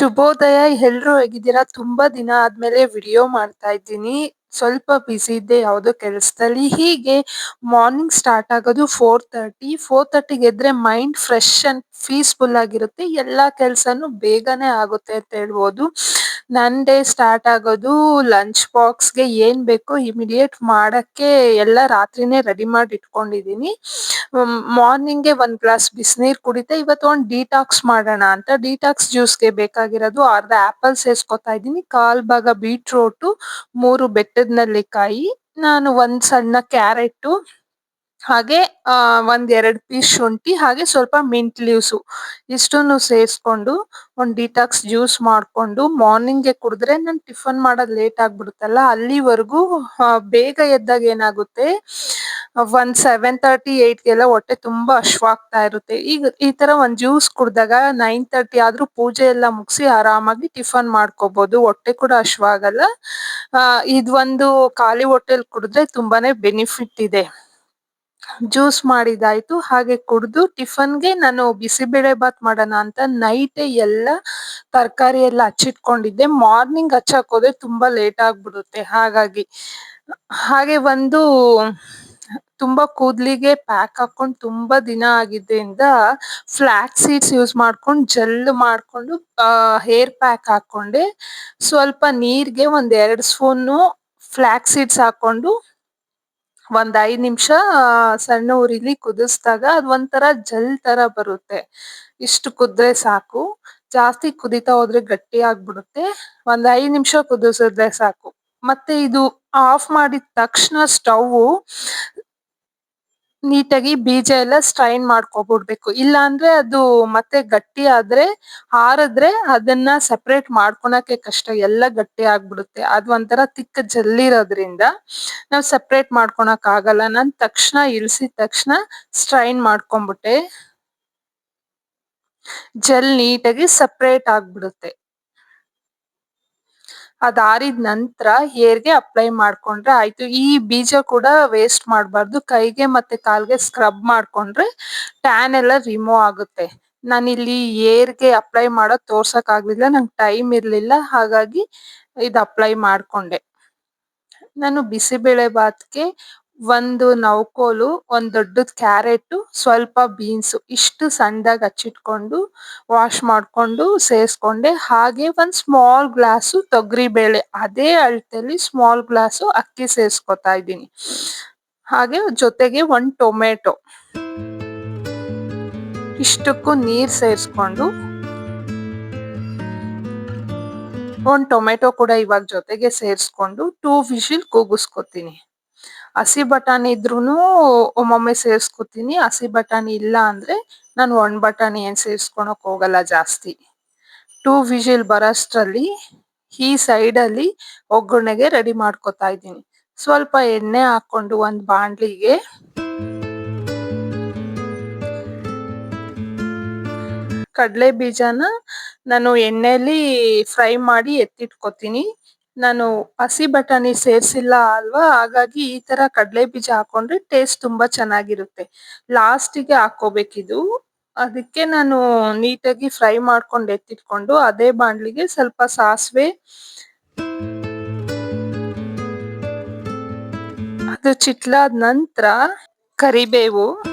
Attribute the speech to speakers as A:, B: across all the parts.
A: ಶುಭೋದಯ, ಎಲ್ರು ಹೇಗಿದ್ದೀರಾ? ತುಂಬಾ ದಿನ ಆದ್ಮೇಲೆ ವಿಡಿಯೋ ಮಾಡ್ತಾ ಇದ್ದೀನಿ. ಸ್ವಲ್ಪ ಬಿಸಿ ಇದ್ದೆ ಯಾವುದೋ ಕೆಲಸದಲ್ಲಿ. ಹೀಗೆ ಮಾರ್ನಿಂಗ್ ಸ್ಟಾರ್ಟ್ ಆಗೋದು ಫೋರ್ ತರ್ಟಿ ಫೋರ್ ತರ್ಟಿಗೆ ಎದ್ರೆ ಮೈಂಡ್ ಫ್ರೆಶ್ ಅಂಡ್ ಪೀಸ್ಫುಲ್ ಆಗಿರುತ್ತೆ. ಎಲ್ಲಾ ಕೆಲಸನು ಬೇಗನೆ ಆಗುತ್ತೆ ಅಂತ ಹೇಳ್ಬೋದು. ನನ್ ಡೇ ಸ್ಟಾರ್ಟ್ ಆಗೋದು ಲಂಚ್ ಬಾಕ್ಸ್ಗೆ ಏನ್ ಬೇಕೋ ಇಮಿಡಿಯೇಟ್ ಮಾಡಕ್ಕೆ ಎಲ್ಲ ರಾತ್ರಿನೇ ರೆಡಿ ಮಾಡಿ ಇಟ್ಕೊಂಡಿದೀನಿ ಮಾರ್ನಿಂಗ್ಗೆ ಒಂದ್ ಗ್ಲಾಸ್ ಬಿಸಿನೀರ್ ಕುಡಿತೆ, ಇವತ್ತು ಒಂದು ಡಿಟಾಕ್ಸ್ ಮಾಡೋಣ ಅಂತ. ಡಿಟಾಕ್ಸ್ ಜ್ಯೂಸ್ಗೆ ಬೇಕಾಗಿರೋದು ಅರ್ಧ ಆಪಲ್ ಸೇರ್ಸ್ಕೊತಾ ಇದ್ದೀನಿ ಕಾಲ್ ಭಾಗ ಬೀಟ್ರೋಟು, ಮೂರು ಬೆಟ್ಟದ ನೆಲ್ಲಿಕಾಯಿ ನಾನು ಒಂದ್ ಸಣ್ಣ ಕ್ಯಾರೆಟ್ ಹಾಗೆ, ಆ ಒಂದ್ ಎರಡ್ ಪೀಸ್ ಶುಂಠಿ, ಹಾಗೆ ಸ್ವಲ್ಪ ಮಿಂಟ್ ಲೀವ್ಸ್. ಇಷ್ಟನ್ನು ಸೇರಿಸ್ಕೊಂಡು, ಒಂದ್ ಡಿಟಾಕ್ಸ್ ಜ್ಯೂಸ್ ಮಾಡ್ಕೊಂಡು ಮಾರ್ನಿಂಗ್ಗೆ ಕುಡಿದ್ರೆ ನನ್ ಟಿಫನ್ ಮಾಡೋದ್ ಲೇಟ್ ಆಗ್ಬಿಡುತ್ತಲ್ಲ, ಅಲ್ಲಿವರೆಗೂ ಬೇಗ ಎದ್ದಾಗ ಏನಾಗುತ್ತೆ? ಒಂದ್ ಸೆವೆನ್ ತರ್ಟಿ ಏಟ್ ಗೆಲ್ಲ ಹೊಟ್ಟೆ ತುಂಬಾ ಅಶ್ವಾಗ್ತಾ ಇರುತ್ತೆ. ಈಗ ಈ ತರ ಒಂದ್ ಜ್ಯೂಸ್ ಕುಡ್ದಾಗ ನೈನ್ ತರ್ಟಿ ಆದ್ರೂ ಪೂಜೆ ಎಲ್ಲ ಮುಗಿಸಿ ಆರಾಮಾಗಿ ಟಿಫನ್ ಮಾಡ್ಕೋಬಹುದು ಹೊಟ್ಟೆ ಕೂಡ ಅಶ್ವಾಗಲ್ಲ. ಆ, ಇದ್ ಒಂದು ಖಾಲಿ ಹೊಟ್ಟೆಲ್ ಕುಡಿದ್ರೆ ತುಂಬಾನೇ ಬೆನಿಫಿಟ್ ಇದೆ. ಜ್ಯೂಸ್ ಮಾಡಿದಾಯ್ತು, ಹಾಗೆ ಕುಡ್ದು ಟಿಫನ್ಗೆ ನಾನು ಬಿಸಿಬೇಳೆ ಬಾತ್ ಮಾಡೋಣ ಅಂತ ನೈಟೇ ಎಲ್ಲ ತರಕಾರಿ ಎಲ್ಲ ಹಚ್ಚಿಟ್ಕೊಂಡಿದ್ದೆ. ಮಾರ್ನಿಂಗ್ ಹಚ್ಚಕ್ ಹೋದ್ರೆ ತುಂಬಾ ಲೇಟ್ ಆಗ್ಬಿಡುತ್ತೆ, ಹಾಗಾಗಿ. ಹಾಗೆ ಒಂದು ತುಂಬಾ ಕೂದಲಿಗೆ ಪ್ಯಾಕ್ ಹಾಕೊಂಡು ತುಂಬಾ ದಿನ ಆಗಿದ್ದರಿಂದ ಫ್ಲಾಕ್ಸ್ ಸೀಡ್ಸ್ ಯೂಸ್ ಮಾಡ್ಕೊಂಡು ಜೆಲ್ ಮಾಡ್ಕೊಂಡು ಹೇರ್ ಪ್ಯಾಕ್ ಹಾಕೊಂಡೆ ಸ್ವಲ್ಪ ನೀರಿಗೆ ಒಂದ್ ಎರಡು ಸ್ಪೂನು ಫ್ಲಾಕ್ಸ್ ಸೀಡ್ಸ್ ಹಾಕೊಂಡು ಒಂದ್ ಐದ್ ನಿಮಿಷ ಸಣ್ಣ ಉರಿಲಿ ಕುದಿಸ್ದಾಗ ಅದ್ ಒಂಥರ ಜಲ್ ತರ ಬರುತ್ತೆ. ಇಷ್ಟು ಕುದ್ರೆ ಸಾಕು. ಜಾಸ್ತಿ ಕುದಿತಾ ಹೋದ್ರೆ ಗಟ್ಟಿ ಆಗ್ಬಿಡುತ್ತೆ. ಒಂದ್ ಐದ್ ನಿಮಿಷ ಕುದಿಸಿದ್ರೆ ಸಾಕು. ಮತ್ತೆ ಇದು ಆಫ್ ಮಾಡಿದ ತಕ್ಷಣ ಸ್ಟವ್ ನೀಟಾಗಿ ಬೀಜ ಎಲ್ಲ ಸ್ಟ್ರೈನ್ ಮಾಡ್ಕೊಬಿಡ್ಬೇಕು. ಇಲ್ಲ ಅಂದ್ರೆ ಅದು ಮತ್ತೆ ಗಟ್ಟಿ ಆದ್ರೆ ಹಾರದ್ರೆ ಅದನ್ನ ಸೆಪರೇಟ್ ಮಾಡ್ಕೊಳಕ್ಕೆ ಕಷ್ಟ. ಎಲ್ಲ ಗಟ್ಟಿ ಆಗ್ಬಿಡುತ್ತೆ. ಅದು ಒಂಥರ ತಿಕ್ಕ ಜಲ್ಲಿ ಇರೋದ್ರಿಂದ ನಾವ್ ಸೆಪರೇಟ್ ಮಾಡ್ಕೊಳಕ್ ಆಗಲ್ಲ. ನಾನು ತಕ್ಷಣ ಇಳಿಸಿದ ತಕ್ಷಣ ಸ್ಟ್ರೈನ್ ಮಾಡ್ಕೊಂಬಿಟ್ಟೆ. ಜೆಲ್ ನೀಟಾಗಿ ಸೆಪರೇಟ್ ಆಗ್ಬಿಡುತ್ತೆ. ಅದ್ ನಂತರ ಹೇರ್ಗೆ ಅಪ್ಲೈ ಮಾಡ್ಕೊಂಡ್ರೆ ಆಯ್ತು. ಈ ಬೀಜ ಕೂಡ ವೇಸ್ಟ್ ಮಾಡಬಾರ್ದು. ಕೈಗೆ ಮತ್ತೆ ಕಾಲ್ಗೆ ಸ್ಕ್ರಬ್ ಮಾಡ್ಕೊಂಡ್ರೆ ಟ್ಯಾನ್ ಎಲ್ಲ ರಿಮೂವ್ ಆಗುತ್ತೆ. ನಾನಿಲ್ಲಿ ಏರ್ಗೆ ಅಪ್ಲೈ ಮಾಡೋದ್ ತೋರ್ಸಕ್ ಆಗ್ಲಿಲ್ಲ. ನಂಗೆ ಟೈಮ್ ಇರ್ಲಿಲ್ಲ. ಹಾಗಾಗಿ ಇದ್ ಅಪ್ಲೈ ಮಾಡ್ಕೊಂಡೆ. ನಾನು ಬಿಸಿಬೇಳೆ ಬಾತ್ಗೆ ಒಂದು ನೌಕೋಲು, ಒಂದು ದೊಡ್ಡದ್ ಕ್ಯಾರೆಟ್, ಸ್ವಲ್ಪ ಬೀನ್ಸ್ ಇಷ್ಟು ಸಣ್ಣದಾಗಿ ಹಚ್ಚಿಟ್ಕೊಂಡು ವಾಶ್ ಮಾಡ್ಕೊಂಡು ಸೇರಿಸ್ಕೊಂಡೆ ಹಾಗೆ ಒಂದು ಸ್ಮಾಲ್ ಗ್ಲಾಸ್ ತೊಗರಿ ಬೇಳೆ, ಅದೇ ಅಳತೆಲಿ ಸ್ಮಾಲ್ ಗ್ಲಾಸ್ ಅಕ್ಕಿ ಸೇರ್ಸ್ಕೊತಾ ಇದ್ದೀನಿ. ಹಾಗೆ ಜೊತೆಗೆ ಒಂದು ಟೊಮೆಟೊ. ಇಷ್ಟಕ್ಕೂ ನೀರು ಸೇರಿಸ್ಕೊಂಡು ಒಂದು ಟೊಮೆಟೊ ಕೂಡ ಇವಾಗ ಜೊತೆಗೆ ಸೇರಿಸ್ಕೊಂಡು ಟೂ ವಿಶಿಲ್ ಕೂಗಿಸ್ಕೊತೀನಿ. ಹಸಿ ಬಟಾಣಿ ಇದ್ರೂನು ಒಮ್ಮೊಮ್ಮೆ ಸೇರ್ಸ್ಕೊತೀನಿ. ಹಸಿ ಬಟಾಣಿ ಇಲ್ಲ ಅಂದರೆ ನಾನು ಒಣ ಬಟಾಣಿ ಏನು ಸೇರಿಸ್ಕೊಳಕ್ಕೆ ಹೋಗಲ್ಲ ಜಾಸ್ತಿ. ಟೂ ವಿಶಿಲ್ ಬರೋಷ್ಟ್ರಲ್ಲಿ ಈ ಸೈಡಲ್ಲಿ ಒಗ್ಗರಣೆಗೆ ರೆಡಿ ಮಾಡ್ಕೊತಾ ಇದ್ದೀನಿ. ಸ್ವಲ್ಪ ಎಣ್ಣೆ ಹಾಕ್ಕೊಂಡು ಒಂದು ಬಾಣಲಿಗೆ ಕಡಲೆ ಬೀಜನ ನಾನು ಎಣ್ಣೆಲಿ ಫ್ರೈ ಮಾಡಿ ಎತ್ತಿಟ್ಕೊತೀನಿ. ನಾನು ಹಸಿ ಬಟಾಣಿ ಸೇರಿಸಿಲ್ಲ ಅಲ್ವಾ? ಹಾಗಾಗಿ ಈ ತರ ಕಡಲೆ ಬೀಜ ಹಾಕೊಂಡ್ರೆ ಟೇಸ್ಟ್ ತುಂಬಾ ಚೆನ್ನಾಗಿರುತ್ತೆ. ಲಾಸ್ಟಿಗೆ ಹಾಕೋಬೇಕಿದು ಅದಕ್ಕೆ ನಾನು ನೀಟಾಗಿ ಫ್ರೈ ಮಾಡ್ಕೊಂಡು ಎತ್ತಿಟ್ಕೊಂಡು ಅದೇ ಬಾಣಲಿಗೆ ಸ್ವಲ್ಪ ಸಾಸಿವೆ. ಅದು ಚಿಟ್ಲಾದ ನಂತರ ಕರಿಬೇವು.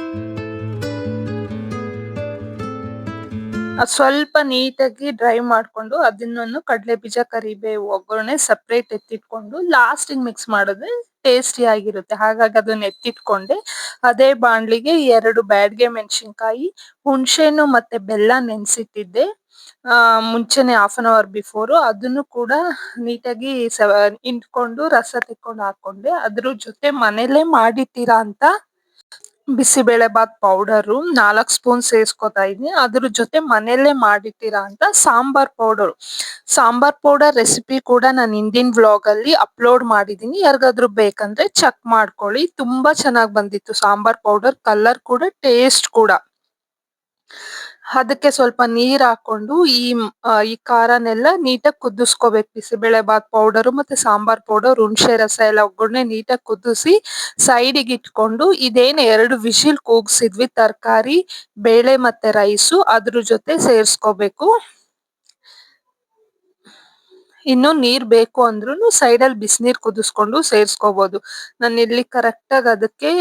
A: ಸ್ವಲ್ಪ ನೀಟಾಗಿ ಡ್ರೈ ಮಾಡ್ಕೊಂಡು ಅದನ್ನೊಂದು ಕಡಲೆ ಬೀಜ ಕರಿಬೇವು ಒಗ್ಗರಣೆ ಸಪ್ರೇಟ್ ಎತ್ತಿಟ್ಕೊಂಡು ಲಾಸ್ಟಿಗೆ ಮಿಕ್ಸ್ ಮಾಡಿದ್ರೆ ಟೇಸ್ಟಿ ಆಗಿರುತ್ತೆ. ಹಾಗಾಗಿ ಅದನ್ನ ಎತ್ತಿಟ್ಕೊಂಡೆ. ಅದೇ ಬಾಣ್ಲಿಗೆ ಎರಡು ಬ್ಯಾಡ್ಗೆ ಮೆಣಸಿನ್ಕಾಯಿ ಹುಣಸೆ ಹಣ್ಣು ಮತ್ತೆ ಬೆಲ್ಲ ನೆನ್ಸಿಟ್ಟಿದ್ದೆ. ಆ, ಮುಂಚೆನೆ ಹಾಫ್ ಅನ್ ಅವರ್ ಬಿಫೋರ್ ಅದನ್ನು ಕೂಡ ನೀಟಾಗಿ ಇಟ್ಕೊಂಡು ರಸ ತೆಕ್ಕೊಂಡು ಹಾಕೊಂಡೆ. ಅದ್ರ ಜೊತೆ ಮನೇಲೆ ಮಾಡಿಟ್ಟಿರಾ ಅಂತ ಬಿಸಿಬೇಳೆ ಬಾತ್ ಪೌಡರ್ ನಾಲ್ಕು ಸ್ಪೂನ್ ಸೇರ್ಸ್ಕೊತಾ ಇದೀನಿ ಅದ್ರ ಜೊತೆ ಮನೆಯಲ್ಲೇ ಮಾಡಿಟ್ಟಿರೋ ಅಂತ sambar powder sambar powder recipe ಕೂಡ ನಾನು ಹಿಂದಿನ ವ್ಲಾಗ್ ಅಲ್ಲಿ ಅಪ್ಲೋಡ್ ಮಾಡಿದೀನಿ ಯಾರಿಗಾದ್ರೂ ಬೇಕಂದ್ರೆ ಚೆಕ್ ಮಾಡ್ಕೊಳ್ಳಿ. ತುಂಬಾ ಚೆನ್ನಾಗಿ ಬಂದಿತ್ತು ಸಾಂಬಾರ್ ಪೌಡರ್ ಕಲರ್ ಕೂಡ ಟೇಸ್ಟ್ ಕೂಡ. ಅದಕ್ಕೆ ಸ್ವಲ್ಪ ನೀರ್ ಹಾಕೊಂಡು ಈ ಈ ಖಾರನೆಲ್ಲ ನೀಟಾಗಿ ಕುದಿಸ್ಕೋಬೇಕು. ಬಿಸಿಬೇಳೆ ಬಾತ್ ಪೌಡರ್ ಮತ್ತೆ ಸಾಂಬಾರ್ ಪೌಡರ್, ಹುಣಸೆ ರಸ ಎಲ್ಲ ಒಗ್ಗರಣೆ ನೀಟಾಗಿ ಕುದಿಸಿ ಸೈಡಿಗೆ ಇಟ್ಕೊಂಡು ಇದೇನು ಎರಡು ವಿಶಿಲ್ ಕೂಗ್ಸಿದ್ವಿ, ತರಕಾರಿ, ಬೇಳೆ ಮತ್ತೆ ರೈಸು ಅದ್ರ ಜೊತೆ ಸೇರ್ಸ್ಕೋಬೇಕು. ಇನ್ನು ನೀರ್ ಬೇಕು ಅಂದ್ರೂ ಸೈಡ್ ಅಲ್ಲಿ ಬಿಸಿನೀರ್ ಕುದಿಸ್ಕೊಂಡು ಸೇರ್ಸ್ಕೋಬಹುದು ನಾನು ಇಲ್ಲಿ ಕರೆಕ್ಟ್ ಆಗಿ ಅದಕ್ಕೆ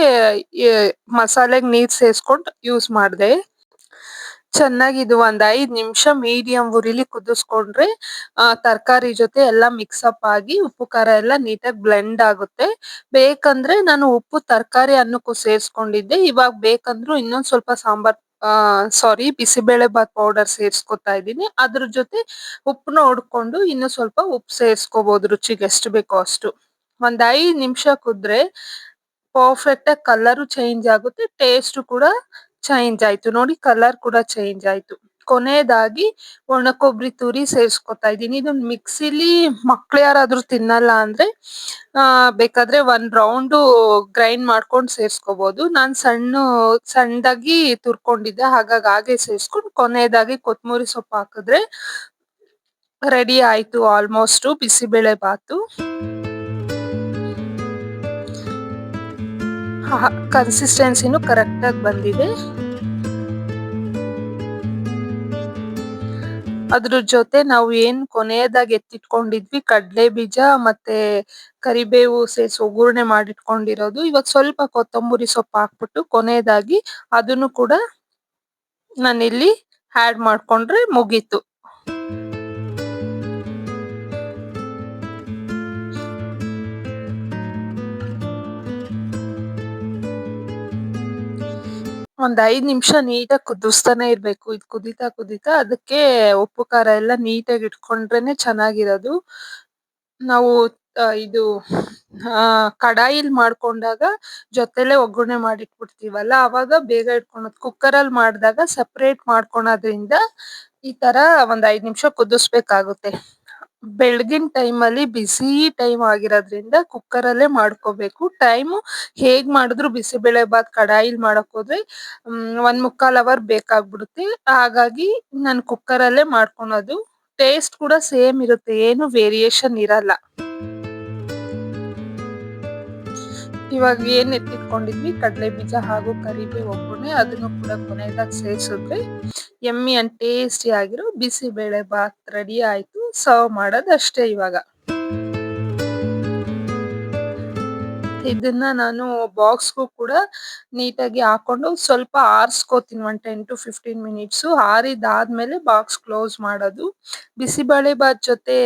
A: ಮಸಾಲೆಗೆ ನೀರ್ ಸೇರ್ಸ್ಕೊಂಡು ಯೂಸ್ ಮಾಡ್ದೆ. ಚೆನ್ನಾಗಿ ಇದು ಒಂದ್ ಐದ್ ನಿಮಿಷ ಮೀಡಿಯಂ ಉರಿಲಿ ಕುದಿಸ್ಕೊಂಡ್ರೆ, ಆ, ತರಕಾರಿ ಜೊತೆ ಎಲ್ಲ ಮಿಕ್ಸ್ ಅಪ್ ಆಗಿ ಉಪ್ಪು, ಖಾರ ಎಲ್ಲ ನೀಟಾಗಿ ಬ್ಲೆಂಡ್ ಆಗುತ್ತೆ. ಬೇಕಂದ್ರೆ ನಾನು ಉಪ್ಪು, ತರಕಾರಿ ಅನ್ನಕ್ಕೂ ಸೇರ್ಸ್ಕೊಂಡಿದ್ದೆ. ಇವಾಗ ಬೇಕಂದ್ರು ಇನ್ನೊಂದ್ ಸ್ವಲ್ಪ ಸಾಂಬಾರ್, ಆ ಸಾರಿ ಬಿಸಿಬೇಳೆ ಬಾತ್ ಪೌಡರ್ ಸೇರ್ಸ್ಕೊತಾ ಇದ್ದೀನಿ. ಅದ್ರ ಜೊತೆ ಉಪ್ಪನ್ನ ಹೊಡ್ಕೊಂಡು ಇನ್ನು ಸ್ವಲ್ಪ ಉಪ್ಪು ಸೇರ್ಸ್ಕೋಬಹುದು ರುಚಿಗೆ ಎಷ್ಟು ಬೇಕೋ ಅಷ್ಟು. ಒಂದ್ ಐದ್ ನಿಮಿಷ ಕುದ್ರೆ ಪರ್ಫೆಕ್ಟ್ ಆಗಿ ಕಲರ್ ಚೇಂಜ್ ಆಗುತ್ತೆ ಟೇಸ್ಟ್ ಕೂಡ ಚೇಂಜ್ ಆಯ್ತು. ನೋಡಿ ಕಲರ್ ಕೂಡ ಚೇಂಜ್ ಆಯ್ತು. ಕೊನೆಯದಾಗಿ ಒಣ ಕೊಬ್ಬರಿ ತುರಿ ಸೇರಿಸ್ಕೊತಾ ಇದ್ದೀನಿ. ಇದನ್ನ ಮಿಕ್ಸಿಲಿ ಮಕ್ಳು ಯಾರಾದ್ರೂ ತಿನ್ನಲ್ಲ ಅಂದ್ರೆ, ಆ, ಬೇಕಾದ್ರೆ ಒಂದ್ ರೌಂಡ್ ಗ್ರೈಂಡ್ ಮಾಡ್ಕೊಂಡು ಸೇರ್ಸ್ಕೋಬಹುದು ನಾನ್ ಸಣ್ಣ, ಸಣ್ಣದಾಗಿ ತುರ್ಕೊಂಡಿದ್ದೆ. ಹಾಗಾಗಿ ಹಾಗೆ ಸೇರಿಸ್ಕೊಂಡು ಕೊನೆಯದಾಗಿ ಕೊತ್ತಂಬರಿ ಸೊಪ್ಪು ಹಾಕಿದ್ರೆ ರೆಡಿ ಆಯ್ತು. ಆಲ್ಮೋಸ್ಟ್ ಬಿಸಿಬೇಳೆ ಬಾತು. ಕನ್ಸಿಸ್ಟೆನ್ಸಿನೂ ಕರೆಕ್ಟಾಗಿ ಬಂದಿದೆ. ಅದ್ರ ಜೊತೆ ನಾವು ಏನ್ ಕೊನೆಯದಾಗಿ ಎತ್ತಿಟ್ಕೊಂಡಿದ್ವಿ, ಕಡ್ಲೆ ಬೀಜ ಮತ್ತೆ ಕರಿಬೇವು ಸೇರಿಸಿ ಒಗ್ಗರಣೆ ಮಾಡಿಟ್ಕೊಂಡಿರೋದು. ಇವಾಗ ಸ್ವಲ್ಪ ಕೊತ್ತಂಬರಿ ಸೊಪ್ಪು ಹಾಕ್ಬಿಟ್ಟು ಕೊನೆಯದಾಗಿ ಅದನ್ನು ಕೂಡ ನಾನಿಲ್ಲಿ ಆಡ್ ಮಾಡ್ಕೊಂಡ್ರೆ ಮುಗೀತು. ಒಂದ್ ಐದ್ ನಿಮಿಷ ನೀಟಾಗಿ ಕುದಿಸ್ತಾನೆ ಇರ್ಬೇಕು. ಇದು ಕುದೀತಾ ಕುದೀತಾ ಅದಕ್ಕೆ ಉಪ್ಪು, ಖಾರ ಎಲ್ಲ ನೀಟಾಗಿ ಇಟ್ಕೊಂಡ್ರೇನೆ ಚೆನ್ನಾಗಿರೋದು. ನಾವು ಇದು ಕಡಾಯಿಲ್ ಮಾಡ್ಕೊಂಡಾಗ ಜೊತೆಲೆ ಒಗ್ಗರಣೆ ಮಾಡಿಟ್ಬಿಡ್ತೀವಲ್ಲ, ಅವಾಗ ಬೇಗ ಕುಕ್ಕರ್ ಅಲ್ಲಿ ಮಾಡಿದಾಗ ಸಪ್ರೇಟ್ ಮಾಡ್ಕೊಳೋದ್ರಿಂದ ಈ ತರ ಒಂದ್ ಐದ್ ನಿಮಿಷ ಕುದಿಸ್ಬೇಕಾಗುತ್ತೆ. ಬೆಳಗಿನ ಟೈಮ್ ಅಲ್ಲಿ ಬಿಸಿ ಟೈಮ್ ಆಗಿರೋದ್ರಿಂದ ಕುಕ್ಕರ್ ಅಲ್ಲೇ ಮಾಡ್ಕೋಬೇಕು. ಟೈಮ್ ಹೇಗ್ ಮಾಡಿದ್ರು ಬಿಸಿಬೇಳೆ ಬಾತ್ ಕಡಾಯಿಲ್ ಮಾಡಕ್ ಹೋದ್ರೆ ಒಂದ್ ಮುಕ್ಕಾಲ್ ಅವರ್ ಬೇಕಾಗ್ಬಿಡುತ್ತೆ. ಹಾಗಾಗಿ ನಾನು ಕುಕ್ಕರ್ ಅಲ್ಲೇ ಮಾಡ್ಕೊಳೋದು. ಟೇಸ್ಟ್ ಕೂಡ ಸೇಮ್ ಇರುತ್ತೆ, ಏನು ವೇರಿಯೇಷನ್ ಇರಲ್ಲ. ಇವಾಗ ಏನ್ ಎತ್ತಿಟ್ಕೊಂಡಿದ್ವಿ? ಕಡಲೆ ಬೀಜ ಹಾಗೂ ಕರಿಬೇವು ಒಗ್ಗರಣೆ. ಅದನ್ನು ಕೂಡ ಕೊನೆಯದಾಗಿ ಸೇರಿಸಿದ್ರೆ ಎಮ್ಮಿ ಅಂಡ್ ಟೇಸ್ಟಿ ಆಗಿರೋ ಬಿಸಿಬೇಳೆ ಬಾತ್ ರೆಡಿ ಆಯ್ತು. ಸರ್ವ್ ಮಾಡೋದು ಅಷ್ಟೇ ಇವಾಗ. ಇದನ್ನ ನಾನು ಬಾಕ್ಸ್ ಬಾಕ್ಸ್ಗೂ ಕೂಡ ನೀಟಾಗಿ ಹಾಕೊಂಡು ಸ್ವಲ್ಪ ಆರಿಸ್ಕೋತೀನಿ ಒಂದ್ ಟೆನ್ ಟು ಫಿಫ್ಟೀನ್ ಮಿನಿಟ್ಸ್ ಆರಿದಾದ್ಮೇಲೆ ಬಾಕ್ಸ್ ಕ್ಲೋಸ್ ಮಾಡೋದು. ಬಿಸಿಬೇಳೆ ಬಾತ್ ಜೊತೆ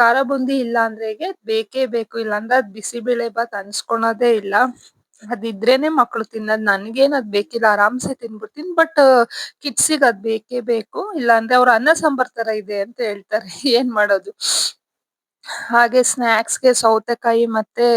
A: ಖಾರ ಬುಂದಿ ಇಲ್ಲ ಅಂದ್ರೆ ಬೇಕೇ ಬೇಕು. ಇಲ್ಲಾಂದ್ರೆ ಅದ್ ಬಿಸಿಬೇಳೆ ಬಾತ್ ಅನ್ಸ್ಕೊಳೋದೇ ಇಲ್ಲ. ಅದಿದ್ರೇನೆ ಮಕ್ಕಳು ತಿನ್ನೋದು. ನನ್ಗೇನು ಅದ್ ಬೇಕಿಲ್ಲ. ಆರಾಮ್ಸೆ ತಿನ್ಬಿಡ್ತೀನಿ. ಬಟ್ ಕಿಡ್ಸಿಗ್ ಅದ್ ಬೇಕೇ ಬೇಕು. ಇಲ್ಲಾಂದ್ರೆ ಅವ್ರ ಅನ್ನ ಸಾಂಬಾರ್ ತರ ಇದೆ ಅಂತ ಹೇಳ್ತಾರೆ. ಏನ್ ಮಾಡೋದು? ಹಾಗೆ ಸ್ನಾಕ್ಸ್‌ಗೆ ಸೌತೆಕಾಯಿ ಮತ್ತೆ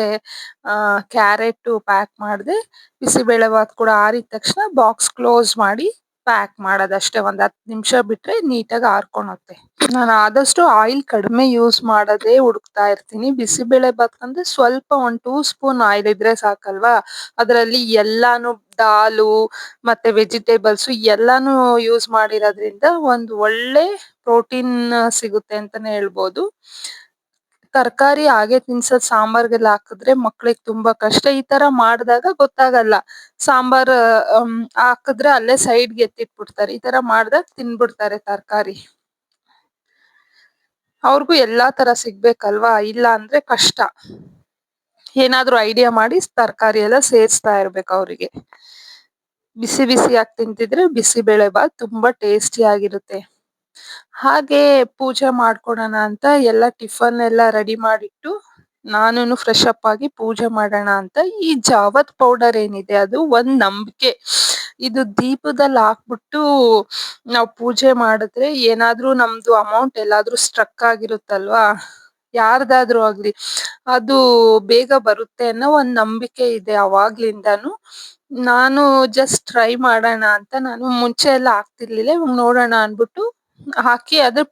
A: ಅಹ್ ಕ್ಯಾರೆಟ್ ಪ್ಯಾಕ್ ಮಾಡ್ದೆ, ಬಿಸಿಬೇಳೆ ಬಾತ್ ಕೂಡ ಆರಿದ ತಕ್ಷಣ ಬಾಕ್ಸ್ ಕ್ಲೋಸ್ ಮಾಡಿ ಪ್ಯಾಕ್ ಮಾಡೋದಷ್ಟೇ. ಒಂದ್ ಹತ್ತು ನಿಮಿಷ ಬಿಟ್ರೆ ನೀಟಾಗಿ ಆರ್ಕೊಳುತ್ತೆ. ನಾನು ಆದಷ್ಟು ಆಯಿಲ್ ಕಡಿಮೆ ಯೂಸ್ ಮಾಡೋದೇ ಹುಡುಕ್ತಾ ಇರ್ತೀನಿ. ಬಿಸಿಬೇಳೆ ಬಾತ್‌ಗಂದ್ರೆ ಸ್ವಲ್ಪ ಒಂದ್ ಟೂ ಸ್ಪೂನ್ ಆಯಿಲ್ ಇದ್ರೆ ಸಾಕಲ್ವಾ? ಅದರಲ್ಲಿ ಎಲ್ಲಾನು ದಾಲು ಮತ್ತೆ ವೆಜಿಟೇಬಲ್ಸ್ ಎಲ್ಲಾನು ಯೂಸ್ ಮಾಡಿರೋದ್ರಿಂದ ಒಂದು ಒಳ್ಳೆ ಪ್ರೋಟೀನ್ ಸಿಗುತ್ತೆ ಅಂತಾನೆ ಹೇಳ್ಬೋದು. ತರಕಾರಿ ಹಾಗೆ ತಿನ್ಸೋದ್ ಸಾಂಬಾರ್ಗೆಲ್ಲ ಹಾಕಿದ್ರೆ ಮಕ್ಳಿಗೆ ತುಂಬಾ ಕಷ್ಟ. ಈ ತರ ಮಾಡಿದಾಗ ಗೊತ್ತಾಗಲ್ಲ. ಸಾಂಬಾರ್ ಹಾಕಿದ್ರೆ ಅಲ್ಲೇ ಸೈಡ್‌ಗೆ ಎತ್ತಿಟ್ಬಿಡ್ತಾರೆ. ಈ ತರ ಮಾಡ್ದಾಗ ತಿನ್ಬಿಡ್ತಾರೆ ತರಕಾರಿ. ಅವ್ರಿಗೂ ಎಲ್ಲಾ ತರ ಸಿಗ್ಬೇಕಲ್ವಾ? ಇಲ್ಲ ಅಂದ್ರೆ ಕಷ್ಟ. ಏನಾದ್ರು ಐಡಿಯಾ ಮಾಡಿ ತರಕಾರಿ ಎಲ್ಲ ಸೇರಿಸ್ತಾ ಇರ್ಬೇಕು ಅವರಿಗೆ. ಬಿಸಿ ಬಿಸಿಯಾಗಿ ತಿಂತಿದ್ರೆ ಬಿಸಿಬೇಳೆ ಬಾತ್ ತುಂಬಾ ಟೇಸ್ಟಿ ಆಗಿರುತ್ತೆ. ಹಾಗೆ ಪೂಜೆ ಮಾಡ್ಕೊಳೋಣ ಅಂತ ಎಲ್ಲ ಟಿಫನ್ ಎಲ್ಲ ರೆಡಿ ಮಾಡಿಟ್ಟು ನಾನು ಫ್ರೆಶ್ ಅಪ್ ಆಗಿ ಪೂಜೆ ಮಾಡೋಣ ಅಂತ ಈ ಜಾವತ್ ಪೌಡರ್ ಏನಿದೆ ಅದು ಒಂದ್ ನಂಬಿಕೆ. ಇದು ದೀಪದಲ್ಲಿ ಹಾಕ್ಬಿಟ್ಟು ನಾವು ಪೂಜೆ ಮಾಡಿದ್ರೆ ಏನಾದ್ರೂ ನಮ್ದು ಅಮೌಂಟ್ ಎಲ್ಲಾದ್ರೂ ಸ್ಟ್ರಕ್ ಆಗಿರುತ್ತಲ್ವಾ? ಯಾರ್ದಾದ್ರೂ ಆಗ್ಲಿ, ಅದು ಬೇಗ ಬರುತ್ತೆ ಅನ್ನೋ ಒಂದ್ ನಂಬಿಕೆ ಇದೆ ಅವಾಗ್ಲಿಂದಾನು. ನಾನು ಜಸ್ಟ್ ಟ್ರೈ ಮಾಡೋಣ ಅಂತ ನಾನು ಮುಂಚೆ ಎಲ್ಲ ಆಗ್ತಿರ್ಲಿಲ್ಲ ನೋಡೋಣ ಅನ್ಬಿಟ್ಟು ಹಾಕಿ ಅದ್ರ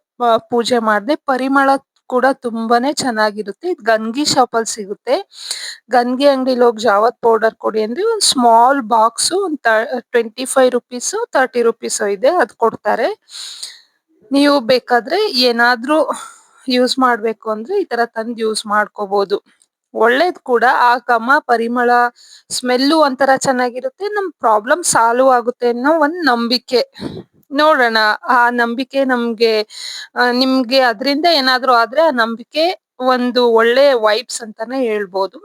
A: ಪೂಜೆ ಮಾಡಿದೆ. ಪರಿಮಳ ಕೂಡ ತುಂಬಾನೇ ಚೆನ್ನಾಗಿರುತ್ತೆ. ಗಂಗಿ ಶಾಪ್ ಅಲ್ಲಿ ಸಿಗುತ್ತೆ. ಗಂಗಿ ಅಂಗಡಿಲಿ ಹೋಗಿ ಜಾವತ್ ಪೌಡರ್ ಕೊಡಿ ಅಂದ್ರೆ ಒಂದು ಸ್ಮಾಲ್ ಬಾಕ್ಸ್ ಒಂದ್ twenty five rupees thirty rupees ಇದೆ. ಅದ್ ಕೊಡ್ತಾರೆ. ನೀವು ಬೇಕಾದ್ರೆ ಏನಾದ್ರೂ ಯೂಸ್ ಮಾಡ್ಬೇಕು ಅಂದ್ರೆ ಈ ತರ ತಂದ್ ಯೂಸ್ ಮಾಡ್ಕೋಬಹುದು ಒಳ್ಳೇದ್ ಕೂಡ. ಆ ಘಮ, ಪರಿಮಳ ಸ್ಮೆಲ್ಲು ಒಂಥರ ಚೆನ್ನಾಗಿರುತ್ತೆ. ನಮ್ ಪ್ರಾಬ್ಲಮ್ ಸಾಲ್ವ್ ಆಗುತ್ತೆ ಅನ್ನೋ ಒಂದ್ ನಂಬಿಕೆ. ನೋಡೋಣ. ಆ ನಂಬಿಕೆ ನಮ್ಗೆ ನಿಮ್ಗೆ ಅದರಿಂದ ಏನಾದ್ರೂ ಆದ್ರೆ ಆ ನಂಬಿಕೆ ಒಂದು ಒಳ್ಳೆ ವೈಬ್ಸ್ ಅಂತಾನೆ ಹೇಳ್ಬೋದು.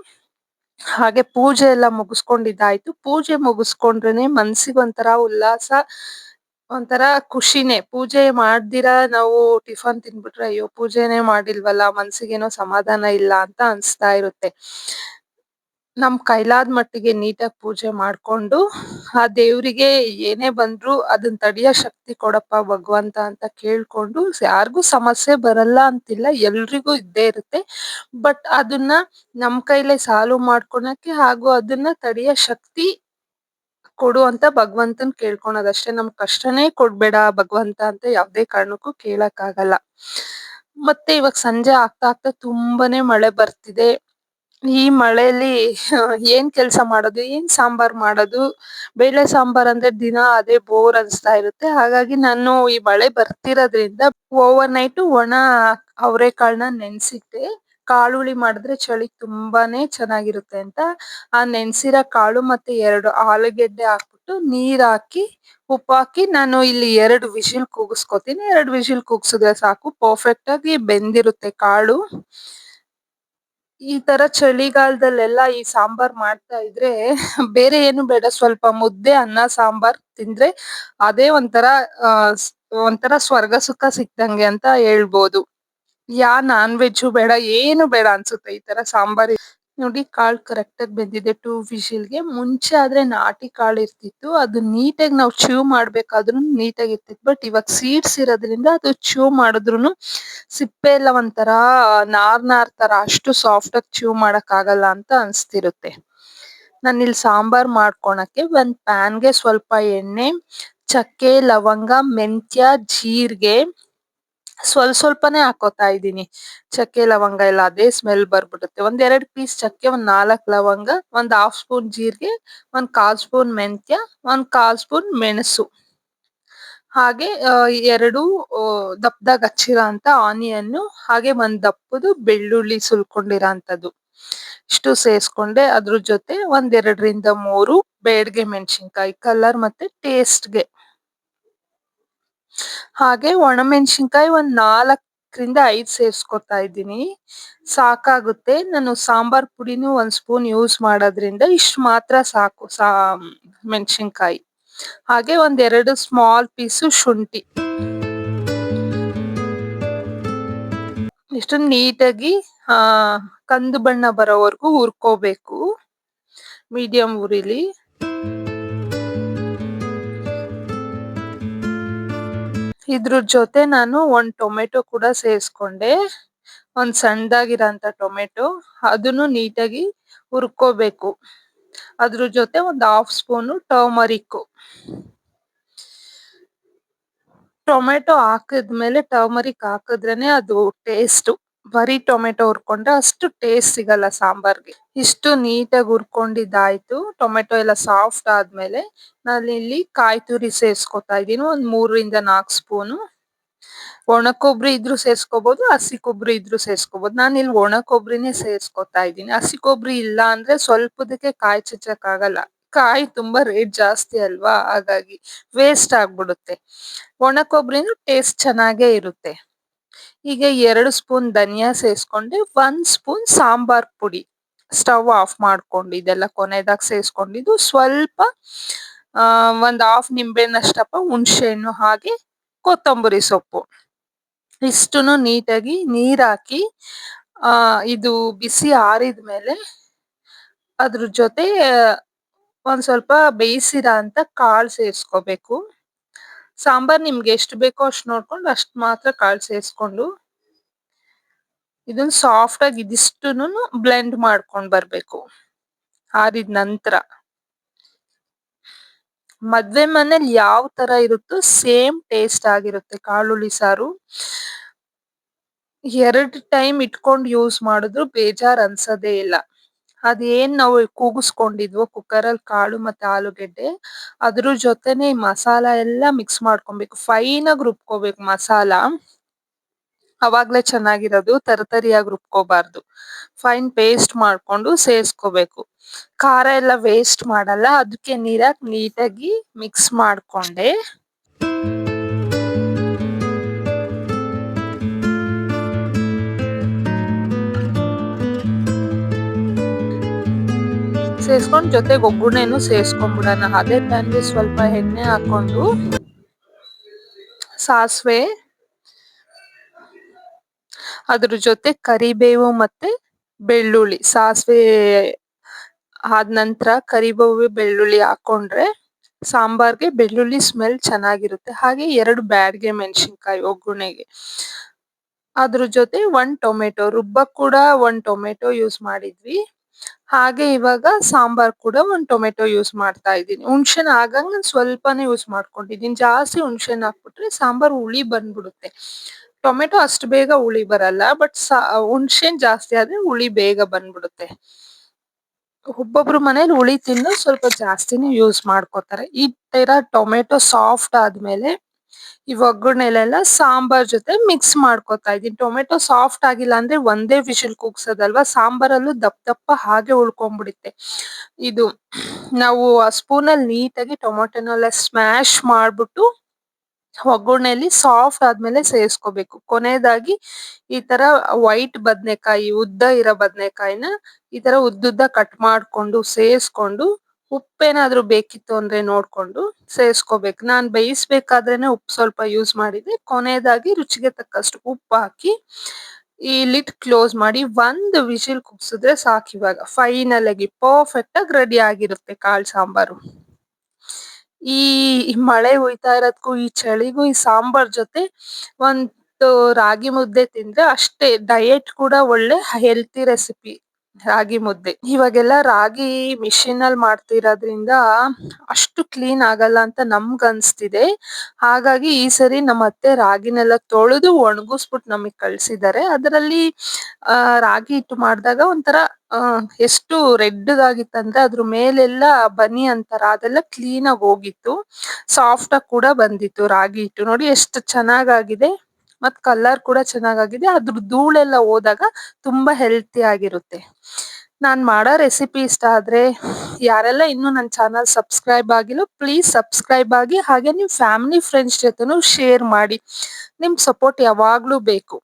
A: ಹಾಗೆ ಪೂಜೆ ಎಲ್ಲ ಮುಗಿಸ್ಕೊಂಡಿದ್ದಾಯ್ತು. ಪೂಜೆ ಮುಗಿಸ್ಕೊಂಡ್ರೇನೆ ಮನ್ಸಿಗೆ ಒಂಥರ ಉಲ್ಲಾಸ, ಒಂಥರ ಖುಷಿನೇ. ಪೂಜೆ ಮಾಡ್ದಿರ ನಾವು ಟಿಫನ್ ತಿನ್ಬಿಟ್ರೆ, ಅಯ್ಯೋ, ಪೂಜೆನೆ ಮಾಡಿಲ್ವಲ್ಲ, ಮನ್ಸಿಗೇನೋ ಸಮಾಧಾನ ಇಲ್ಲ ಅಂತ ಅನ್ಸ್ತಾ ಇರುತ್ತೆ. ನಮ್ ಕೈಲಾದ್ ಮಟ್ಟಿಗೆ ನೀಟಾಗಿ ಪೂಜೆ ಮಾಡ್ಕೊಂಡು, ಆ ದೇವ್ರಿಗೆ ಏನೇ ಬಂದ್ರು ಅದನ್ನ ತಡಿಯೋ ಶಕ್ತಿ ಕೊಡಪ್ಪ ಭಗವಂತ ಅಂತ ಕೇಳ್ಕೊಂಡು, ಯಾರಿಗೂ ಸಮಸ್ಯೆ ಬರಲ್ಲ ಅಂತಿಲ್ಲ, ಎಲ್ರಿಗೂ ಇದ್ದೇ ಇರುತ್ತೆ. ಬಟ್ ಅದನ್ನ ನಮ್ ಕೈಲೇ ಸಾಲ್ವ್ ಮಾಡ್ಕೊಳಕ್ಕೆ ಹಾಗೂ ಅದನ್ನ ತಡಿಯೋ ಶಕ್ತಿ ಕೊಡು ಅಂತ ಭಗವಂತನ್ ಕೇಳ್ಕೊಳೋದಷ್ಟೇ. ನಮ್ ಕಷ್ಟನೇ ಕೊಡ್ಬೇಡ ಭಗವಂತ ಅಂತ ಯಾವ್ದೇ ಕಾರಣಕ್ಕೂ ಕೇಳಕ್ ಆಗಲ್ಲ ಮತ್ತೆ ಇವಾಗ ಸಂಜೆ ಆಗ್ತಾ ಆಗ್ತಾ ತುಂಬಾನೇ ಮಳೆ ಬರ್ತಿದೆ. ಈ ಮಳೆಯಲ್ಲಿ ಏನ್ ಕೆಲ್ಸ ಮಾಡೋದು, ಏನ್ ಸಾಂಬಾರ್ ಮಾಡೋದು? ಬೇಳೆ ಸಾಂಬಾರ್ ಅಂದ್ರೆ ದಿನ ಅದೇ ಬೋರ್ ಅನ್ಸ್ತಾ ಇರುತ್ತೆ. ಹಾಗಾಗಿ ನಾನು ಈ ಮಳೆ ಬರ್ತಿರೋದ್ರಿಂದ ಓವರ್ ನೈಟ್ ಒಣ ಅವರೆಕಾಳನ್ನ ನೆನ್ಸಿಟ್ಟೆ. ಕಾಳುಳಿ ಮಾಡಿದ್ರೆ ಚಳಿ ತುಂಬಾನೇ ಚೆನ್ನಾಗಿರುತ್ತೆ ಅಂತ. ಆ ನೆನ್ಸಿರೋ ಕಾಳು ಮತ್ತೆ ಎರಡು ಆಲೂಗೆಡ್ಡೆ ಹಾಕ್ಬಿಟ್ಟು ನೀರ್ ಹಾಕಿ, ಉಪ್ಪು ಹಾಕಿ ನಾನು ಇಲ್ಲಿ ಎರಡು ವಿಶಿಲ್ ಕೂಗಿಸ್ಕೊತೀನಿ. ಎರಡು ವಿಶಿಲ್ ಕೂಗ್ಸಿದ್ರೆ ಸಾಕು. ಪರ್ಫೆಕ್ಟ್ ಆಗಿ ಬೆಂದಿರುತ್ತೆ ಕಾಳು. ಈ ತರ ಚಳಿಗಾಲದಲ್ಲೆಲ್ಲ ಈ ಸಾಂಬಾರ್ ಮಾಡ್ತಾ ಇದ್ರೆ ಬೇರೆ ಏನು ಬೇಡ. ಸ್ವಲ್ಪ ಮುದ್ದೆ, ಅನ್ನ, ಸಾಂಬಾರ್ ತಿಂದ್ರೆ ಅದೇ ಒಂಥರ ಸ್- ಒಂಥರ ಸ್ವರ್ಗ ಸುಖ ಸಿಕ್ತಂಗೆ ಅಂತ ಹೇಳ್ಬೋದು. ಯಾ ನಾನ್ ವೆಜ್ ಬೇಡ, ಏನು ಬೇಡ ಅನ್ಸುತ್ತೆ ಈ ತರ ಸಾಂಬಾರ್ ನೋಡಿ ಕಾಳು ಕರೆಕ್ಟ್ ಆಗಿ ಬೆಂದಿದೆ ಟೂ ವಿಶಿಲ್ಗೆ ಮುಂಚೆ ಆದ್ರೆ ನಾಟಿ ಕಾಳು ಇರ್ತಿತ್ತು. ಅದು ನೀಟಾಗಿ ನಾವು ಚೂ ನೀಟ್ ನೀಟಾಗಿ ಇರ್ತಿತ್ತು. ಬಟ್ ಇವಾಗ ಸೀಡ್ಸ್ ಇರೋದ್ರಿಂದ ಅದು ಚೂ ಮಾಡಿದ್ರುನು ಸಿಪ್ಪೆ ಎಲ್ಲ ಒಂಥರ ನಾರ್ ನಾರ್ ತರ ಅಷ್ಟು ಸಾಫ್ಟ್ ಆಗಿ ಚೂ ಮಾಡಕ್ ಆಗಲ್ಲ ಅಂತ ಅನ್ಸ್ತಿರುತ್ತೆ. ಇಲ್ಲಿ ಸಾಂಬಾರ್ ಮಾಡ್ಕೊಳಕ್ಕೆ ಒಂದ್ ಪ್ಯಾನ್ಗೆ ಸ್ವಲ್ಪ ಎಣ್ಣೆ, ಚಕ್ಕೆ, ಲವಂಗ, ಮೆಂತ್ಯ, ಜೀರಿಗೆ ಸ್ವಲ್ಪ ಸ್ವಲ್ಪನೇ ಹಾಕೋತಾ ಇದ್ದೀನಿ. ಚಕ್ಕೆ, ಲವಂಗ ಎಲ್ಲ ಅದೇ ಸ್ಮೆಲ್ ಬರ್ಬಿಡುತ್ತೆ. ಒಂದ್ ಎರಡ್ ಪೀಸ್ ಚಕ್ಕೆ, ಒಂದ್ ನಾಲ್ಕು ಲವಂಗ, ಒಂದ್ ಹಾಫ್ ಸ್ಪೂನ್ ಜೀರಿಗೆ, ಒಂದ್ ಕಾಲ್ ಸ್ಪೂನ್ ಮೆಂತ್ಯ, ಒಂದ್ ಕಾಲ್ ಸ್ಪೂನ್ ಮೆಣಸು. ಹಾಗೆ ಎರಡು ದಪ್ಪದಾಗ ಹಚ್ಚಿರೋ ಅಂತ ಆನಿಯನ್ ಹಾಗೆ ಒಂದ್ ದಪ್ಪದು ಬೆಳ್ಳುಳ್ಳಿ ಸುಲ್ಕೊಂಡಿರೋ ಅಂಥದ್ದು ಇಷ್ಟು ಸೇರ್ಸ್ಕೊಂಡೆ ಅದ್ರ ಜೊತೆ ಒಂದ್ ಎರಡರಿಂದ ಮೂರು ಬೇಡ್ಗೆ ಮೆಣಸಿನ್ಕಾಯಿ ಕಲರ್ ಮತ್ತೆ ಟೇಸ್ಟ್ಗೆ ಹಾಗೆ ಒಣಮೆಣಸಿನ್ಕಾಯಿ ಒಂದ್ ನಾಲ್ಕರಿಂದ ಐದ್ ಸೇರ್ಸ್ಕೊತಾ ಇದ್ದೀನಿ. ಸಾಕಾಗುತ್ತೆ. ನಾನು ಸಾಂಬಾರ್ ಪುಡಿನೂ ಒಂದ್ ಸ್ಪೂನ್ ಯೂಸ್ ಮಾಡೋದ್ರಿಂದ ಇಷ್ಟು ಮಾತ್ರ ಸಾಕು ಸಾ, ಮೆಣಸಿನ್ಕಾಯಿ. ಹಾಗೆ ಒಂದ್ ಎರಡು ಸ್ಮಾಲ್ ಪೀಸು ಶುಂಠಿ. ಇಷ್ಟು ನೀಟಾಗಿ, ಆ, ಕಂದು ಬಣ್ಣ ಬರೋವರೆಗೂ ಹುರ್ಕೋಬೇಕು. ಮೀಡಿಯಂ ಉರಿಲಿ. ಇದ್ರ ಜೊತೆ ನಾನು ಒಂದು ಟೊಮೆಟೊ ಕೂಡ ಸೇರಿಸ್ಕೊಂಡೆ ಒಂದ್ ಸಣ್ಣದಾಗಿರೋಂಥ ಟೊಮೆಟೊ. ಅದನ್ನು ನೀಟಾಗಿ ಹುರ್ಕೋಬೇಕು. ಅದ್ರ ಜೊತೆ ಒಂದು ಹಾಫ್ ಸ್ಪೂನು ಟರ್ಮರಿಕ್. ಟೊಮೆಟೊ ಹಾಕಿದ್ಮೇಲೆ ಟರ್ಮರಿಕ್ ಹಾಕಿದ್ರೇನೆ ಅದು ಟೇಸ್ಟ್. ಬರೀ ಟೊಮೆಟೊ ಹುರ್ಕೊಂಡ್ರೆ ಅಷ್ಟು ಟೇಸ್ಟ್ ಸಿಗಲ್ಲ ಸಾಂಬಾರ್ಗೆ. ಇಷ್ಟು ನೀಟಾಗಿ ಹುರ್ಕೊಂಡಿದ್ದಾಯ್ತು. ಟೊಮೆಟೊ ಎಲ್ಲ ಸಾಫ್ಟ್ ಆದ್ಮೇಲೆ ನಾನು ಇಲ್ಲಿ ಕಾಯಿ ತುರಿ ಸೇರ್ಸ್ಕೊತಾ ಇದ್ದೀನಿ. ಒಂದು ಮೂರರಿಂದ ನಾಲ್ಕು ಸ್ಪೂನು ಒಣ ಕೊಬ್ಬರಿ ಇದ್ರೂ ಸೇರ್ಸ್ಕೋಬಹುದು ಹಸಿ ಕೊಬ್ಬರಿ ಇದ್ರೂ ಸೇರ್ಸ್ಕೋಬಹುದು ನಾನು ಇಲ್ಲಿ ಒಣ ಕೊಬ್ಬರಿನೇ ಸೇರ್ಸ್ಕೊತಾ ಇದ್ದೀನಿ. ಹಸಿ ಕೊಬ್ಬರಿ ಇಲ್ಲ ಅಂದ್ರೆ ಸ್ವಲ್ಪದಕ್ಕೆ ಕಾಯಿ ಚಚ್ಚಕ್ ಆಗಲ್ಲ ಕಾಯಿ ತುಂಬಾ ರೇಟ್ ಜಾಸ್ತಿ ಅಲ್ವಾ? ಹಾಗಾಗಿ ವೇಸ್ಟ್ ಆಗ್ಬಿಡುತ್ತೆ. ಒಣ ಕೊಬ್ಬರಿನೂ ಟೇಸ್ಟ್ ಚೆನ್ನಾಗೇ ಇರುತ್ತೆ. ಈಗ ಎರಡು ಸ್ಪೂನ್ ಧನಿಯಾ ಸೇರಿಸ್ಕೊಂಡೆ ಒಂದು ಸ್ಪೂನ್ ಸಾಂಬಾರ್ ಪುಡಿ. ಸ್ಟವ್ ಆಫ್ ಮಾಡ್ಕೊಂಡು ಇದೆಲ್ಲ ಕೊನೆದಾಗ ಸೇರಿಸ್ಕೊಂಡಿದ್ದು ಸ್ವಲ್ಪ ಒಂದ್ ಹಾಫ್ ನಿಂಬೆನಷ್ಟಪ್ಪ ಹುಣಸೆ ಹಣ್ಣು ಹಾಗೆ ಕೊತ್ತಂಬರಿ ಸೊಪ್ಪು. ಇಷ್ಟನ್ನು ನೀಟಾಗಿ ನೀರಾಕಿ ಹಾಕಿ ಇದು ಬಿಸಿ ಆರಿದ ಮೇಲೆ ಅದ್ರ ಜೊತೆ ಒಂದು ಸ್ವಲ್ಪ ಬೇಯಿಸಿರ ಅಂತ ಕಾಳು ಸೇರ್ಸ್ಕೋಬೇಕು. ಸಾಂಬಾರ್ ನಿಮ್ಗೆ ಎಷ್ಟು ಬೇಕೋ ಅಷ್ಟು ನೋಡ್ಕೊಂಡು ಅಷ್ಟು ಮಾತ್ರ ಕಾಳು ಸೇರಿಸ್ಕೊಂಡು ಇದನ್ನ ಸಾಫ್ಟ್ ಆಗಿ ಇದಿಷ್ಟುನು ಬ್ಲೆಂಡ್ ಮಾಡ್ಕೊಂಡು ಬರಬೇಕು. ಆರಿದ ನಂತರ. ಮದ್ವೆ ಮನೇಲಿ ಯಾವ ತರ ಇರುತ್ತೋ ಸೇಮ್ ಟೇಸ್ಟ್ ಆಗಿರುತ್ತೆ ಕಾಳುಳ್ಳಿ ಸಾರು. ಎರಡು ಟೈಮ್ ಇಟ್ಕೊಂಡು ಯೂಸ್ ಮಾಡಿದ್ರು ಬೇಜಾರ್ ಅನ್ಸೋದೇ ಇಲ್ಲ. ಅದೇನ್ ನಾವು ಕೂಗಿಸ್ಕೊಂಡಿದ್ವೋ ಕುಕ್ಕರ್ ಅಲ್ಲಿ ಕಾಳು ಮತ್ತೆ ಆಲೂಗೆಡ್ಡೆ, ಅದ್ರ ಜೊತೆನೆ ಮಸಾಲಾ ಎಲ್ಲ ಮಿಕ್ಸ್ ಮಾಡ್ಕೊಬೇಕು. ಫೈನ್ ಆಗಿ ರುಬ್ಕೋಬೇಕು ಮಸಾಲ. ಅವಾಗ್ಲೇ ಚೆನ್ನಾಗಿರೋದು, ತರತರಿಯಾಗಿ ರುಬ್ಕೋಬಾರ್ದು. ಫೈನ್ ಪೇಸ್ಟ್ ಮಾಡ್ಕೊಂಡು ಸೇರ್ಸ್ಕೋಬೇಕು ಖಾರ ಎಲ್ಲ ವೇಸ್ಟ್ ಮಾಡಲ್ಲ ಅದಕ್ಕೆ ನೀರಾಗಿ ನೀಟಾಗಿ ಮಿಕ್ಸ್ ಮಾಡ್ಕೊಂಡೆ. ಸೇರಿಸ್ಕೊಂಡು ಜೊತೆಗೆ ಒಗ್ಗರಣೆನೂ ಸೇರಿಸ್ಕೊಂಡ್ಬಿಡೋಣ ಅದೇ ಪ್ಯಾನ್ಗೆ ಸ್ವಲ್ಪ ಎಣ್ಣೆ ಹಾಕೊಂಡು ಸಾಸಿವೆ, ಅದ್ರ ಜೊತೆ ಕರಿಬೇವು ಮತ್ತೆ ಬೆಳ್ಳುಳ್ಳಿ. ಸಾಸಿವೆ ಆದ ನಂತರ ಕರಿಬೇವು, ಬೆಳ್ಳುಳ್ಳಿ ಹಾಕೊಂಡ್ರೆ ಸಾಂಬಾರ್ಗೆ ಬೆಳ್ಳುಳ್ಳಿ ಸ್ಮೆಲ್ ಚೆನ್ನಾಗಿರುತ್ತೆ. ಹಾಗೆ ಎರಡು ಬ್ಯಾಡ್ಗೆ ಮೆಣಸಿನ್ಕಾಯಿ ಒಗ್ಗರಣೆಗೆ ಅದ್ರ ಜೊತೆ ಒಂದ್ ಟೊಮೆಟೊ ರುಬ್ಬಕ್ ಕೂಡ ಒಂದ್ ಟೊಮೆಟೊ ಯೂಸ್ ಮಾಡಿದ್ವಿ. ಹಾಗೆ ಇವಾಗ ಸಾಂಬಾರ್ ಕೂಡ ಒಂದು ಟೊಮೆಟೊ ಯೂಸ್ ಮಾಡ್ತಾ ಇದ್ದೀನಿ. ಹುಣ್ಸೆನ ಆಗಾಗ ಸ್ವಲ್ಪನೇ ಯೂಸ್ ಮಾಡ್ಕೊಂಡಿದ್ದೀನಿ. ಜಾಸ್ತಿ ಹುಣ್ಸೆನ ಹಾಕ್ಬಿಟ್ರೆ ಸಾಂಬಾರ್ ಹುಳಿ ಬಂದ್ಬಿಡುತ್ತೆ. ಟೊಮೆಟೊ ಅಷ್ಟು ಬೇಗ ಹುಳಿ ಬರಲ್ಲ, ಬಟ್ ಸಾ, ಹುಣ್ಸೆನ್ ಜಾಸ್ತಿ ಆದ್ರೆ ಹುಳಿ ಬೇಗ ಬಂದ್ಬಿಡುತ್ತೆ. ಒಬ್ಬೊಬ್ರು ಮನೇಲಿ ಹುಳಿ ತಿನ್ನು ಸ್ವಲ್ಪ ಜಾಸ್ತಿನೇ ಯೂಸ್ ಮಾಡ್ಕೋತಾರೆ. ಈ ತರ ಟೊಮೆಟೊ ಸಾಫ್ಟ್ ಆದ್ಮೇಲೆ ಈ ಒಗ್ಗರಣೆಲೆಲ್ಲ ಸಾಂಬಾರ್ ಜೊತೆ ಮಿಕ್ಸ್ ಮಾಡ್ಕೊತಾ ಇದೀನಿ ಟೊಮೆಟೊ ಸಾಫ್ಟ್ ಆಗಿಲ್ಲ ಅಂದ್ರೆ ಒಂದೇ ವಿಷಲ್ ಕೂಗ್ಸೋದಲ್ವಾ? ಸಾಂಬಾರಲ್ಲೂ ದಪ್ಪ ದಪ್ಪ ಹಾಗೆ ಉಳ್ಕೊಂಡ್ಬಿಡುತ್ತೆ. ಇದು ನಾವು ಆ ಸ್ಪೂನಲ್ಲಿ ನೀಟಾಗಿ ಟೊಮೆಟೊನೆಲ್ಲ ಸ್ಮ್ಯಾಶ್ ಮಾಡ್ಬಿಟ್ಟು ಒಗ್ಗರಣೆಲಿ ಸಾಫ್ಟ್ ಆದ್ಮೇಲೆ ಸೇರಿಸ್ಕೋಬೇಕು. ಕೊನೆಯದಾಗಿ ಈ ತರ ವೈಟ್ ಬದ್ನೆಕಾಯಿ, ಉದ್ದ ಇರೋ ಬದ್ನೆಕಾಯಿನ ಈ ತರ ಉದ್ದುದ್ದ ಕಟ್ ಮಾಡ್ಕೊಂಡು, ಸೇರಿಸ್ಕೊಂಡು ಉಪ್ಪೇನಾದ್ರೂ ಬೇಕಿತ್ತು ಅಂದ್ರೆ ನೋಡ್ಕೊಂಡು ಸೇರಿಸ್ಕೋಬೇಕು ನಾನ್ ಬೇಯಿಸ್ಬೇಕಾದ್ರೇನೆ ಉಪ್ಪು ಸ್ವಲ್ಪ ಯೂಸ್ ಮಾಡಿದೆ. ಕೊನೆಯದಾಗಿ ರುಚಿಗೆ ತಕ್ಕಷ್ಟು ಉಪ್ಪು ಹಾಕಿ ಈ ಲಿಟ್ ಕ್ಲೋಸ್ ಮಾಡಿ ಒಂದು ವಿಶಿಲ್ ಕುಗ್ಸಿದ್ರೆ ಸಾಕು ಇವಾಗ. ಫೈನಲ್ ಆಗಿ ಪರ್ಫೆಕ್ಟ್ ಆಗಿ ರೆಡಿ ಆಗಿರುತ್ತೆ ಕಾಳು ಸಾಂಬಾರು. ಈ ಮಳೆ ಹುಯ್ತಾ ಇರೋದಕ್ಕೂ ಈ ಚಳಿಗೂ ಈ ಸಾಂಬಾರ್ ಜೊತೆ ಒಂದು ರಾಗಿ ಮುದ್ದೆ ತಿಂದ್ರೆ ಅಷ್ಟೇ. ಡಯೆಟ್ ಕೂಡ ಒಳ್ಳೆ ಹೆಲ್ತಿ ರೆಸಿಪಿ ರಾಗಿ ಮುದ್ದೆ. ಇವಾಗೆಲ್ಲ ರಾಗಿ ಮಿಷಿನ್ ಅಲ್ಲಿ ಮಾಡ್ತಿರೋದ್ರಿಂದ ಅಷ್ಟು ಕ್ಲೀನ್ ಆಗಲ್ಲ ಅಂತ ನಮ್ಗ್ ಅನ್ಸ್ತಿದೆ. ಹಾಗಾಗಿ ಈ ಸರಿ ನಮ್ಮ ಅತ್ತೆ ರಾಗಿನೆಲ್ಲ ತೊಳೆದು ಒಣಗಿಸ್ಬಿಟ್ಟು ನಮಗ್ ಕಳ್ಸಿದ್ದಾರೆ ಅದರಲ್ಲಿ, ಆ, ರಾಗಿ ಹಿಟ್ಟು ಮಾಡಿದಾಗ ಒಂಥರ ಎಷ್ಟು ಎಷ್ಟು ರೆಡ್ಗಾಗಿತ್ತಂದ್ರೆ ಅದ್ರ ಮೇಲೆಲ್ಲ ಬನಿ ಅಂತಾರ, ಅದೆಲ್ಲ ಕ್ಲೀನ್ ಆಗಿ ಹೋಗಿತ್ತು. ಸಾಫ್ಟ್ ಆಗಿ ಕೂಡ ಬಂದಿತ್ತು ರಾಗಿ ಹಿಟ್ಟು. ನೋಡಿ ಎಷ್ಟು ಚೆನ್ನಾಗಾಗಿದೆ. ಮತ್ ಕಲರ್ ಕೂಡ ಚೆನ್ನಾಗಾಗಿದೆ. ಅದ್ರ ಧೂಳೆಲ್ಲ ಹೋದಾಗ ತುಂಬಾ ಹೆಲ್ತಿ ಆಗಿರುತ್ತೆ. ನಾನ್ ಮಾಡೋ ರೆಸಿಪಿ ಇಷ್ಟ ಆದ್ರೆ ಯಾರೆಲ್ಲ ಇನ್ನು ನನ್ನ ಚಾನಲ್ ಸಬ್ಸ್ಕ್ರೈಬ್ ಆಗಿಲ್ಲ ಪ್ಲೀಸ್ ಸಬ್ಸ್ಕ್ರೈಬ್ ಆಗಿ ಹಾಗೆ ನಿಮ್ ಫ್ಯಾಮಿಲಿ ಫ್ರೆಂಡ್ಸ್ ಜೊತೆನೂ ಶೇರ್ ಮಾಡಿ. ನಿಮ್ ಸಪೋರ್ಟ್ ಯಾವಾಗ್ಲೂ ಬೇಕು.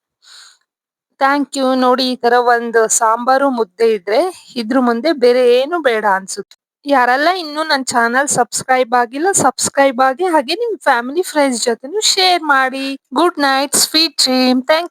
A: ಥ್ಯಾಂಕ್ ಯು ನೋಡಿ ಈ ತರ ಒಂದು ಸಾಂಬಾರು ಮುದ್ದೆ ಇದ್ರೆ ಇದ್ರ ಮುಂದೆ ಬೇರೆ ಏನು ಬೇಡ ಅನ್ಸುತ್ತೆ. ಯಾರೆಲ್ಲ ಇನ್ನೂ ನನ್ನ ಚಾನಲ್ ಸಬ್ಸ್ಕ್ರೈಬ್ ಆಗಿಲ್ಲ ಸಬ್ಸ್ಕ್ರೈಬ್ ಆಗಿ ಹಾಗೆ ನಿಮ್ಮ ಫ್ಯಾಮಿಲಿ ಫ್ರೆಂಡ್ಸ್ ಜೊತೆನೂ ಶೇರ್ ಮಾಡಿ. Good night sweet dream thank